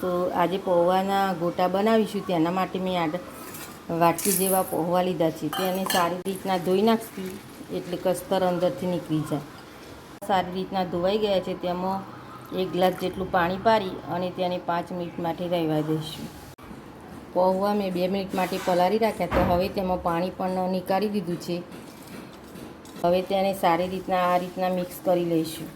દોસ્તો આજે પૌવાના ગોટા બનાવીશું. તેના માટે મેં આડ વાટકી જેવા પૌવા લીધા છે. તેને સારી રીતના ધોઈ નાખતી એટલે કસ્તર અંદરથી નીકળી જાય. સારી રીતના ધોવાઈ ગયા છે. તેમાં એક ગ્લાસ જેટલું પાણી પાડી અને તેને પાંચ મિનિટ માટે રહેવા દઈશું. પૌવા મેં બે મિનિટ માટે પલાળી રાખ્યા તો હવે તેમાં પાણી પણ નીકાળી દીધું છે. હવે તેને સારી રીતના આ રીતના મિક્સ કરી લઈશું.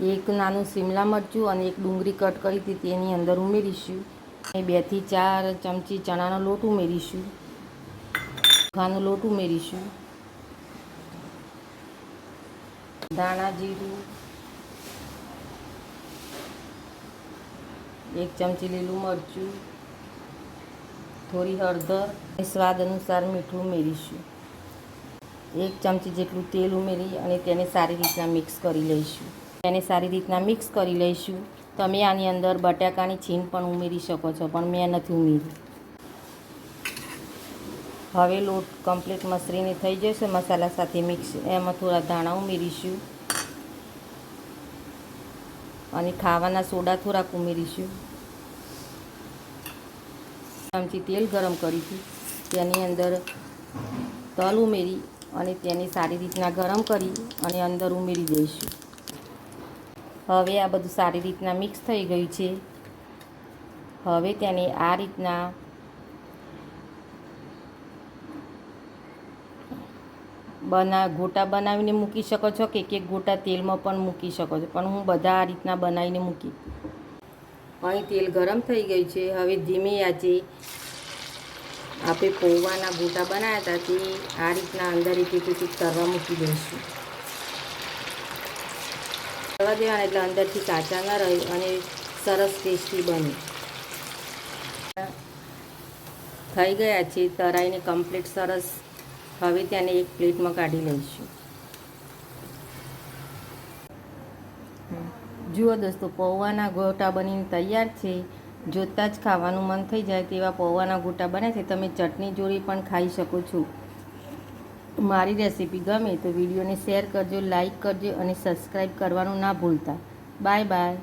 એક નાનું શિમલા મરચું અને એક ડુંગળી કટ કરી હતી, તેની અંદર ઉમેરીશું. અને બેથી ચાર ચમચી ચણાનો લોટ ઉમેરીશું. ઘાનો લોટ ઉમેરીશું. ધાણા જીરું, એક ચમચી લીલું મરચું, થોડી હળદર, અને સ્વાદ અનુસાર મીઠું ઉમેરીશું. એક ચમચી જેટલું તેલ ઉમેરી અને તેને સારી રીતના મિક્સ કરી લઈશું. તેને સારી રીતના મિક્સ કરી લઈશું. તમે આની અંદર બટાકાની છીન પણ ઉમેરી શકો છો, પણ મેં નથી ઉમેરી. હવે લોટ કમ્પ્લીટ મસરીને થઈ જશે, મસાલા સાથે મિક્સ, એમાં થોડા ધાણા ઉમેરીશું. અને ખાવાના સોડા થોડાક ઉમેરીશું. ચમચી તેલ ગરમ કરીશું. તેની અંદર તલ ઉમેરી અને તેને સારી રીતના ગરમ કરી અને અંદર ઉમેરી દઈશું. હવે આ બધું સારી રીતના મિક્સ થઈ ગયું છે. હવે તેને આ રીતના બના, ગોટા બનાવીને મૂકી શકો છો કે એક ગોટા તેલમાં પણ મૂકી શકો છો. પણ હું બધા આ રીતના બનાવીને મૂકી. અહીં તેલ ગરમ થઈ ગયું છે. હવે ધીમી આંચે આપણે પૌવાના ગોટા બનાવ્યા હતા તે આ રીતના અંદર એક એક કરવા મૂકી દઈશું. કરવા દેવાના એટલે અંદરથી કાચા ન રહે અને સરસ ટેસ્ટી બને થઈ ગયા છે, તરાઈને કમ્પ્લીટ સરસ. હવે તેને એક પ્લેટમાં કાઢી લઈશું. જુઓ દોસ્તો, પૌવાના ગોટા બનીને તૈયાર છે. જોતાં જ ખાવાનું મન થઈ જાય તેવા પૌવાના ગોટા બને છે. તમે ચટણી જોડી પણ ખાઈ શકો છો. મારી રેસીપી ગમે તો વિડીયોને શેર કરજો લાઇક કરજો અને સબસ્ક્રાઈબ કરવાનું ના ભૂલતા. Bye bye